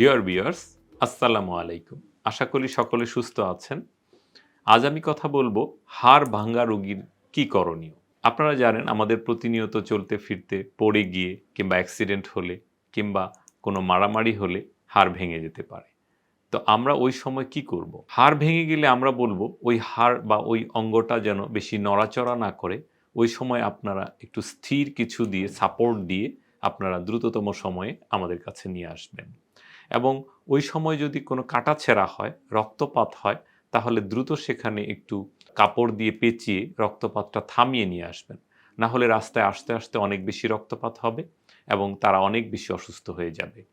Deer বিয়ার্স আসসালামু আলাইকুম। আশা করি সকলে সুস্থ আছেন। আজ আমি কথা বলব হাড় ভাঙ্গা রোগীর কি করণীয়। আপনারা জানেন, আমাদের প্রতিনিয়ত চলতে ফিরতে, পড়ে গিয়ে কিংবা অ্যাক্সিডেন্ট হলে কিংবা কোনো মারামারি হলে হাড় ভেঙে যেতে পারে। তো আমরা ওই সময় কি করব? হাড় ভেঙে গেলে আমরা বলব, ওই হাড় বা ওই অঙ্গটা যেন বেশি নড়াচড়া না করে, ওই সময় আপনারা একটু স্থির কিছু দিয়ে সাপোর্ট দিয়ে আপনারা দ্রুততম সময়ে আমাদের কাছে নিয়ে আসবেন। এবং ওই সময় যদি কোনো কাটা ছেঁড়া হয়, রক্তপাত হয়, তাহলে দ্রুত সেখানে একটু কাপড় দিয়ে পেঁচিয়ে রক্তপাতটা থামিয়ে নিয়ে আসবেন। না হলে রাস্তায় আসতে আসতে অনেক বেশি রক্তপাত হবে এবং তারা অনেক বেশি অসুস্থ হয়ে যাবে।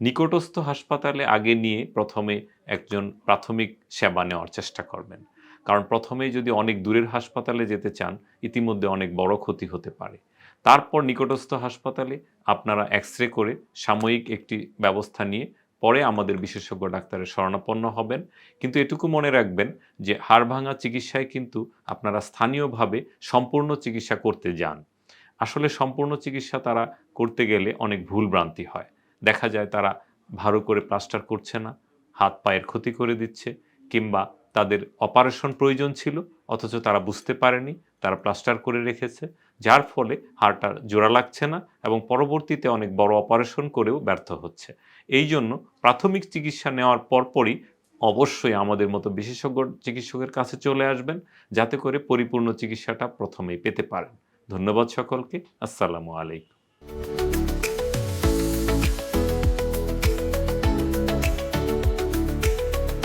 নিকটস্থ হাসপাতালে আগে নিয়ে প্রথমে একজন প্রাথমিক সেবা নেওয়ার চেষ্টা করবেন। কারণ প্রথমেই যদি অনেক দূরের হাসপাতালে যেতে চান, ইতিমধ্যে অনেক বড় ক্ষতি হতে পারে। তারপর নিকটস্থ হাসপাতালে আপনারা এক্স রে করে সাময়িক একটি ব্যবস্থা নিয়ে পরে আমাদের বিশেষজ্ঞ ডাক্তারের শরণাপন্ন হবেন। কিন্তু এটুকু মনে রাখবেন যে হাড় ভাঙা চিকিৎসায় কিন্তু আপনারা স্থানীয়ভাবে সম্পূর্ণ চিকিৎসা করতে যান। আসলে সম্পূর্ণ চিকিৎসা তারা করতে গেলে অনেক ভুল ভ্রান্তি হয়। দেখা যায় তারা ভালো করে প্লাস্টার করছে না, হাত পায়ের ক্ষতি করে দিচ্ছে, কিংবা তাদের অপারেশন প্রয়োজন ছিল, অথচ তারা বুঝতে পারেনি, তারা প্লাস্টার করে রেখেছে। যার ফলে হাড়টা জোড়া লাগছে না এবং পরবর্তীতে অনেক বড় অপারেশন করেও ব্যর্থ হচ্ছে। এই জন্য প্রাথমিক চিকিৎসা নেওয়ার পরপরই অবশ্যই আমাদের মতো বিশেষজ্ঞ চিকিৎসকের কাছে চলে আসবেন, যাতে করে পরিপূর্ণ চিকিৎসাটা প্রথমেই পেতে পারেন। ধন্যবাদ সকলকে। আসসালামু আলাইকুম।